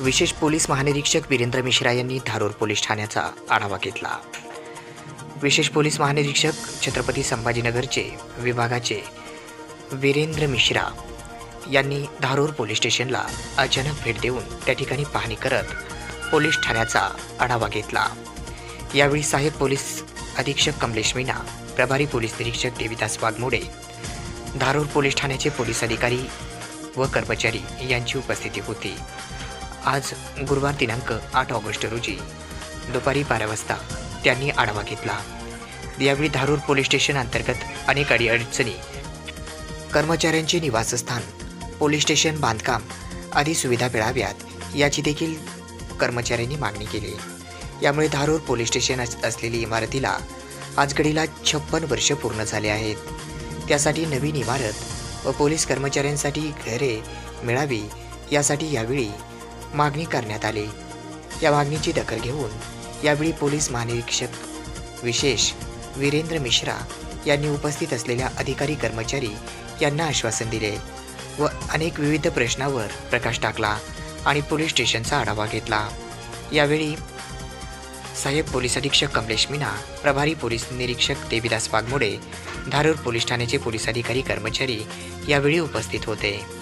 विशेष पोलीस महानिरीक्षक वीरेंद्र मिश्रा यांनी धारूर पोलीस ठाण्याचा आढावा घेतला. विशेष पोलीस महानिरीक्षक छत्रपती संभाजीनगरचे विभागाचे वीरेंद्र मिश्रा यांनी धारूर पोलीस स्टेशनला अचानक भेट देऊन त्या ठिकाणी पाहणी करत पोलीस ठाण्याचा आढावा घेतला. यावेळी सहाय्यक पोलीस अधीक्षक कमलेश मीना प्रभारी पोलीस निरीक्षक देविदास वाघमोडे धारूर पोलीस ठाण्याचे पोलीस अधिकारी व कर्मचारी यांची उपस्थिती होती. आज गुरुवार दिनांक आठ ऑगस्ट रोजी. दुपारी बारा वाजता त्यांनी आढावा घेतला. यावेळी धारूर पोलीस स्टेशन अंतर्गत अनेक अडीअडचणी. कर्मचाऱ्यांचे निवासस्थान पोलीस स्टेशन बांधकाम आदी सुविधा मिळाव्यात याची देखील कर्मचाऱ्यांनी मागणी केली. यामुळे धारूर पोलीस स्टेशन अस- असलेली इमारतीला आज घडीला छप्पन वर्ष पूर्ण झाले आहेत. त्यासाठी नवीन इमारत व पोलीस कर्मचाऱ्यांसाठी घरे मिळावी यासाठी यावेळी मागणी करण्यात आली. या मागणीची दखल घेऊन यावेळी पोलीस महानिरीक्षक विशेष वीरेंद्र मिश्रा यांनी उपस्थित असलेल्या अधिकारी कर्मचारी यांना आश्वासन दिले व अनेक विविध प्रश्नावर प्रकाश टाकला आणि पोलीस स्टेशनचा आढावा घेतला. यावेळी सहाय्यक पोलीस अधीक्षक कमलेश मीना प्रभारी पोलीस निरीक्षक देवीदास वाघमोडे धारूर पोलीस ठाण्याचे पोलीस अधिकारी कर्मचारी यावेळी उपस्थित होते.